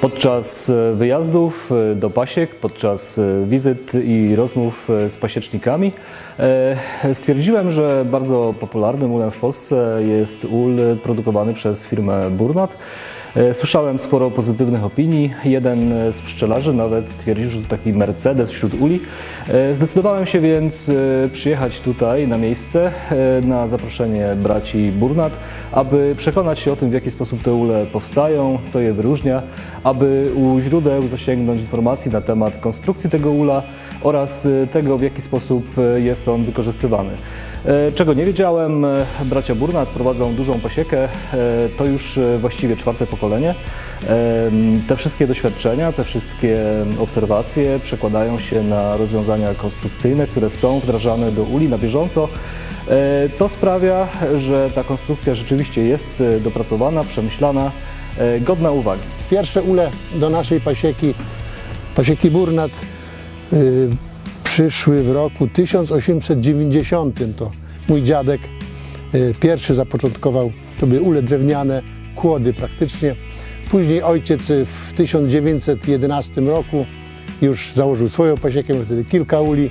Podczas e, wyjazdów e, do pasiek, podczas e, wizyt i rozmów z pasiecznikami stwierdziłem, że bardzo popularnym ulem w Polsce jest ul produkowany przez firmę Burnat. E, Słyszałem sporo pozytywnych opinii. Jeden z pszczelarzy nawet stwierdził, że to taki Mercedes wśród uli. E, Zdecydowałem się więc e, przyjechać tutaj na miejsce e, na zaproszenie braci Burnat, aby przekonać się o tym, w jaki sposób te ule powstają, co je wyróżnia, aby u źródeł zasięgnąć informacji na temat konstrukcji tego ula oraz e, tego, w jaki sposób e, jest on wykorzystywany. E, Czego nie wiedziałem, e, bracia Burnat prowadzą dużą pasiekę, e, to już właściwie czwarte pokolenie. Te wszystkie doświadczenia, te wszystkie obserwacje przekładają się na rozwiązania konstrukcyjne, które są wdrażane do uli na bieżąco. To sprawia, że ta konstrukcja rzeczywiście jest dopracowana, przemyślana, godna uwagi. Pierwsze ule do naszej pasieki, pasieki Burnat, przyszły w roku 1890. To mój dziadek y, pierwszy zapoczątkował, to były ule drewniane, kłody praktycznie. Później ojciec y, w 1911 roku już założył swoją pasiekę, wtedy kilka uli.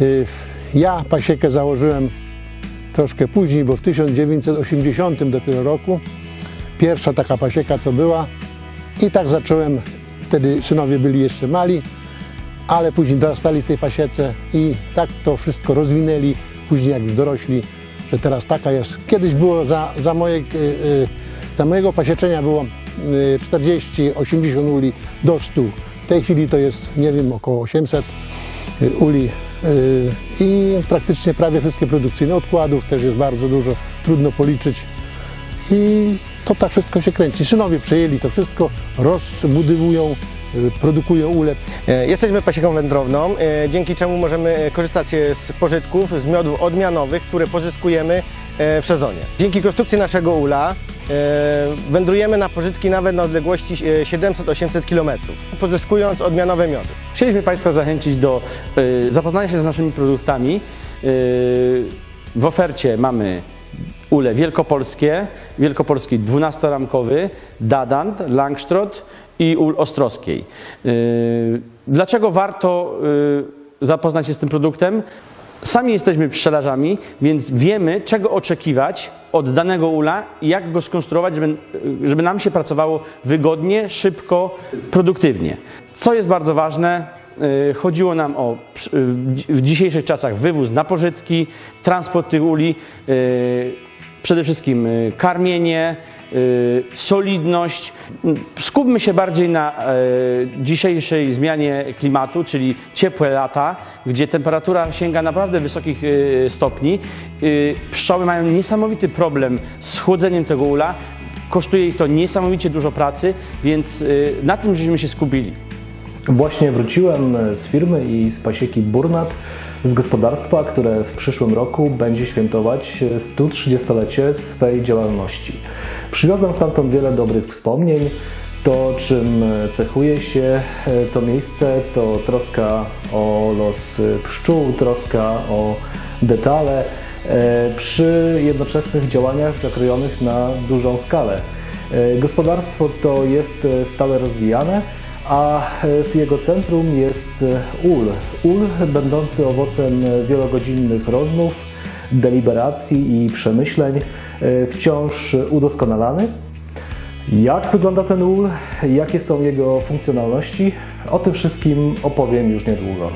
Y, Ja pasiekę założyłem troszkę później, bo w 1980 dopiero roku. Pierwsza taka pasieka, co była. I tak zacząłem, wtedy synowie byli jeszcze mali, ale później dorastali w tej pasiece i tak to wszystko rozwinęli, później jak już dorośli, że teraz taka jest. Kiedyś było za, za, moje, y, y, za mojego pasieczenia było y, 40-80 uli do 100. W tej chwili to jest, nie wiem, około 800 y, uli i praktycznie prawie wszystkie produkcyjne odkładów też jest bardzo dużo, trudno policzyć i to tak wszystko się kręci. Synowie przejęli to wszystko, rozbudowują, produkują ule. E, Jesteśmy pasieką wędrowną, e, dzięki czemu możemy e, korzystać z pożytków, z miodów odmianowych, które pozyskujemy w sezonie. Dzięki konstrukcji naszego ula wędrujemy na pożytki nawet na odległości e, 700-800 km, pozyskując odmianowe miody. Chcieliśmy Państwa zachęcić do y, zapoznania się z naszymi produktami. Y, w ofercie mamy ule wielkopolskie, wielkopolski 12-ramkowy, Dadant, Langstrot i ul Ostrowskiej. Y, dlaczego warto y, zapoznać się z tym produktem? Sami jesteśmy pszczelarzami, więc wiemy, czego oczekiwać od danego ula i jak go skonstruować, żeby, żeby nam się pracowało wygodnie, szybko, produktywnie. Co jest bardzo ważne, y, chodziło nam o y, w dzisiejszych czasach wywóz na pożytki, transport tych uli, y, przede wszystkim karmienie, solidność. Skupmy się bardziej na dzisiejszej zmianie klimatu, czyli ciepłe lata, gdzie temperatura sięga naprawdę wysokich stopni. Pszczoły mają niesamowity problem z chłodzeniem tego ula. Kosztuje ich to niesamowicie dużo pracy, więc na tym żeśmy się skupili. Właśnie wróciłem z firmy i z pasieki Burnat, z gospodarstwa, które w przyszłym roku będzie świętować 130-lecie swej działalności. Przywiozłem stamtąd wiele dobrych wspomnień. To, czym cechuje się to miejsce, to troska o los pszczół, troska o detale, e, przy jednoczesnych działaniach zakrojonych na dużą skalę. E, Gospodarstwo to jest e, stale rozwijane, a w jego centrum jest e, ul. Ul będący owocem wielogodzinnych rozmów, deliberacji i przemyśleń, e, wciąż udoskonalany. Jak wygląda ten ul? Jakie są jego funkcjonalności? O tym wszystkim opowiem już niedługo.